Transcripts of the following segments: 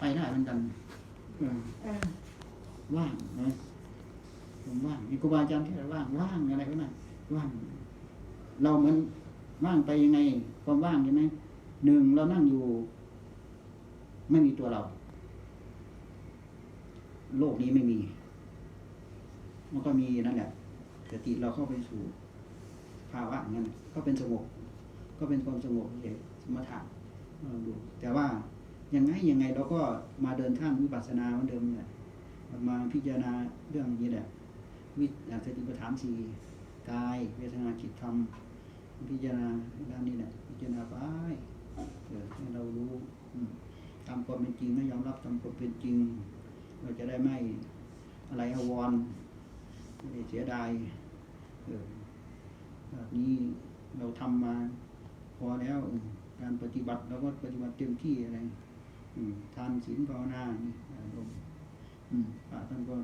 ไปได้เหมือนกันว่างนะผมว่างมีครูบาอาจารย์ที่ว่างว่างอะไรก็ได้ว่าง เราเหมือนว่างไปยังไง ความว่างใช่ไหมหนึ่งเรานั่งอยู่ ไม่มีตัวเรา โลกนี้ไม่มี มันก็มีนั่นแหละแต่จิตเราเข้าไปสู่ภาวะงนั้นก็เป็นสงบก็เป็นความสงบเฉยสมถะดูแต่ว่า ยังไงยังไงเราก็มาเดินข้ามวิปัสสนาเหมือนเดิมเนี่ยมาพิจารณาเรื่องนี้แหละวิสติปัฏฐานสี่กาย เวทนาจิตธรรม พิจารณาด้านนี้แหละพิจารณาไปเออให้เรารู้ตามความเป็นจริงให้ยอมรับตามความเป็นจริง เราจะได้ไม่อะไรอาวรไม่เสียดายเออแบบนี้เราทำมาพอแล้วการปฏิบัติเราก็ปฏิบัติเต็มที่อะไร ทานศีลภาวนานี่อารมพระท่านก็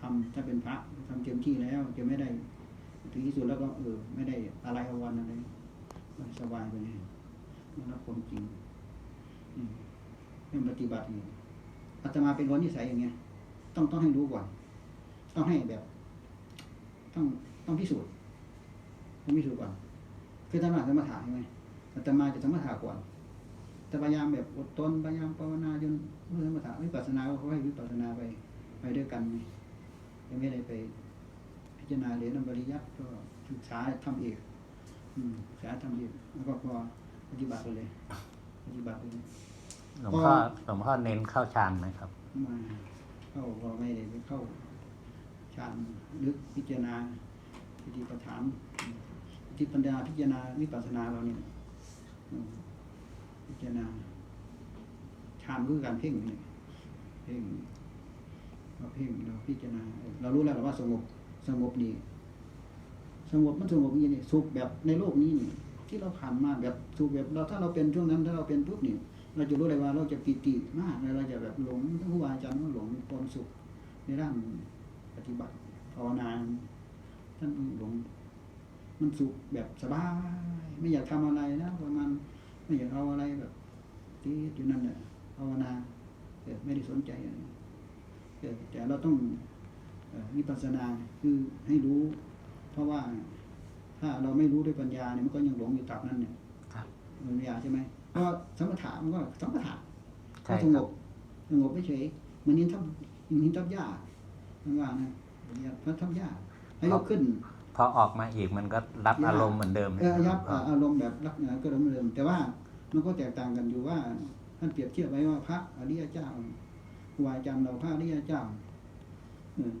ทำถ้าเป็นพระทำเต็มที่แล้วจะไม่ได้ถึงที่สุดแล้วก็เออไม่ได้อะไรเอาวันอะไรสบายไปเลยมันรับความจริงอืมเรื่องปฏิบัตินี่อาตมาเป็นคนนิสัยอย่างเงี้ย ต้องต้องให้รู้ก่อน ต้องให้แบบ ต้องต้องพิสูจน์ต้องพิสูจน์ก่อนคือธรรมะสมถะใช่ไหมอาตมาจะสมถะก่อน แต่พยายามแบบอดทนพยายามภาวนาจนเมื่อสมถะวิปัสสนาก็ให้วิปัสสนาไปไปด้วยกันไงยังไม่ได้ไป พิจารณาเรียนบริยัติก็ศึกษาทำเอกอืมศึกษาทำเอกแล้วก็พอปฏิบัติไปเลย ปฏิบัติไปเลยหลวงพ่อหลวงพ่อเน้นเข้าฌานไหมครับมาเข้าก็ไม่ได้ไปเข้าฌานลึกพิจารณาพิธีประฐานพิธีปัญญาพิจารณาวิปัสสนาเราเนี่ยอืมพิ จารณาฌานคือการเพ่งนี่เพ่งเราเพ่งเราพิจารณาเรารู้แล้วว่าสงบสงบนี่สงบมันสงบอย่างนี้สุขแบบในโลกนี้นี่ที่เราผ่านมาแบบสุขแบบเราถ้าเราเป็นช่วงนั้น ถ้าเราเป็นปุ๊บนี่เราจะรู้เลยว่าเราจะปิติมากเราจะแบบหลงทั้งครูบาอาจารย์ก็หลงความสุขในด้านปฏิบัติภาวนาท่านหลงมันสุขแบบสบาย ไม่อยากทำอะไรนะประมาณไม่อยากเอาอะไรแบบที่ อยู่นั่นแหละภาวนาเกิดไม่ได้สนใจอะไรเกิดแต่เราต้องเอ่อวิปัสสนาคือให้รู้ เพราะว่าถ้าเราไม่รู้ด้วยปัญญาเนี่ยมันก็ยังหลงอยู่ตราบนั้นเนี่ยครับปัญญาใช่ไหมเพราะสมถะมันก็สมถะใช่ก็สคงรับบสงบไม่เฉยเหมือนหินทับหินทับหญ้ามันว่านะปัญญาพระทับหญ้าให้ยกขึ้นพอออกมาอีกมันก็รับอารมณ์เหมือนเดิมเออยับอ่าอารมณ์แบบลักษณะก็เดิม แต่ว่ามันก็แตกต่างกันอยู่ว่า ท่านเปรียบเทียบไว้ว่าพระอริยเจ้าครูบาอาจารย์เราพระอริยเจ้า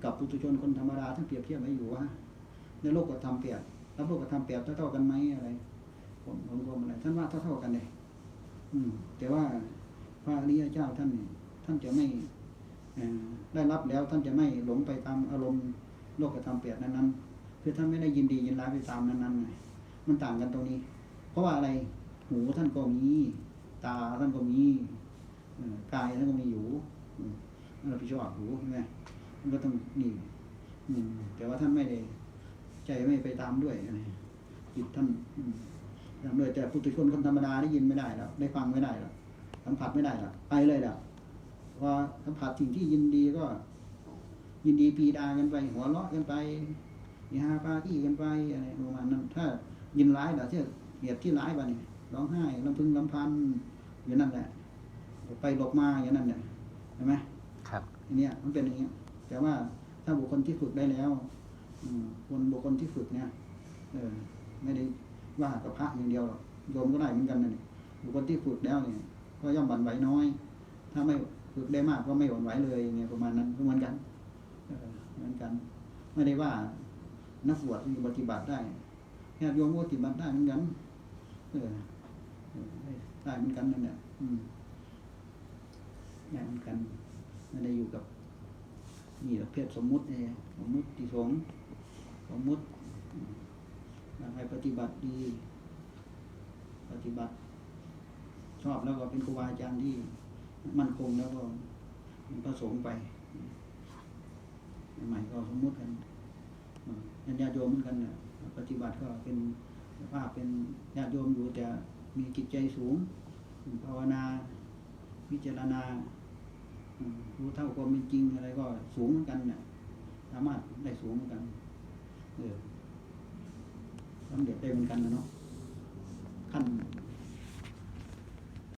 กับปุถุชนคนธรรมดาท่านเปรียบเทียบไว้อยู่ว่าในโลกก็ทำเปรียบแล้วโลกก็ทำเปรียบเท่ากันไหมอะไรผลผลรวมอะไรท่านว่าเท่าๆกันเลยอืมแต่ว่าพระอริยเจ้าท่านท่านจะไม่อได้รับแล้วท่านจะไม่หลงไปตามอารมณ์โลกกระทำเปรียบนั้นๆคือท่านไม่ได้ยินดียินร้ายไปตามนั้นๆมันต่างกันตรงนี้ เพราะว่าอะไรหูท่านก็มี ตาท่านก็มีกายท่านก็มีอยู่เราพิชอบหูใช่ไหมมันก็ต้องนี่แต่ว่าท่านไม่ได้ใจไม่ไปตามด้วยจิตท่านอืมตามด้วยแต่ปุถุชนคนธรรมดาได้ยินไม่ได้แล้วได้ฟังไม่ได้แล้วสัมผัสไม่ได้แล้วไปเลยแล้วพอสัมผัสสิ่งที่ยินดีก็ ยินดีปีดากันไป หัวเราะกันไปมีฮาปาที่กันไปอะไรประมาณนั้นถ้ายินร้ายเดี๋ยวเชื่อเหตุที่ร้ายไปนี่ ร้องไห้ลำพึงลำพันอยู่นั่นแหละไปหลบมาอย่างนั้นเนี่ยเห็นไหมครับอันเนี้ยมันเป็นอย่างเงี้ยแต่ว่าถ้าบุคคลที่ฝึกได้แล้วอืมคนบุคคลที่ฝึกเนี่ยเออไม่ได้ว่ากับพระอย่างเดียวหรอกโยมก็ได้เหมือนกันนะนี่บุคคลที่ฝึกแล้วเนี่ยก็ย่อมหวั่นไหวน้อย ถ้าไม่ฝึกได้มากก็ไม่หวั่นไหวเลยอย่างเงี้ยประมาณนั้นก็เหมือนกันเออเหมือนกัน ไม่ได้ว่านักบวชที่ปฏิบัติได้ญาติโยมก็ปฏิบัติได้เหมือนกัน เออเออ ได้เหมือนกันนั่นแหละอืมได้เหมือนกันไม่ได้อยู่กับ นี่ประเภทสมมุติเนี่ยสมมุติที่สงสมมุติใครปฏิบัติดี ปฏิบัติ ชอบแล้วก็เป็นครูบาอาจารย์ที่ มั่นคงแล้วก็เป็นพระสงฆ์ไปใหม่ก็สมมุติกันอืมเป็นญาติโยมเหมือนกันเนี่ยปฏิบัติก็เป็นภาพเป็นญาติโยมอยู่แต่ มีจิตใจสูง ภาวนาพิจารณารู้เท่าความเป็นจริงอะไรก็สูงเหมือนกันเนี่ยสามารถได้สูงเหมือนกันเออสำเร็จได้เหมือนกันนะเนาะขั้น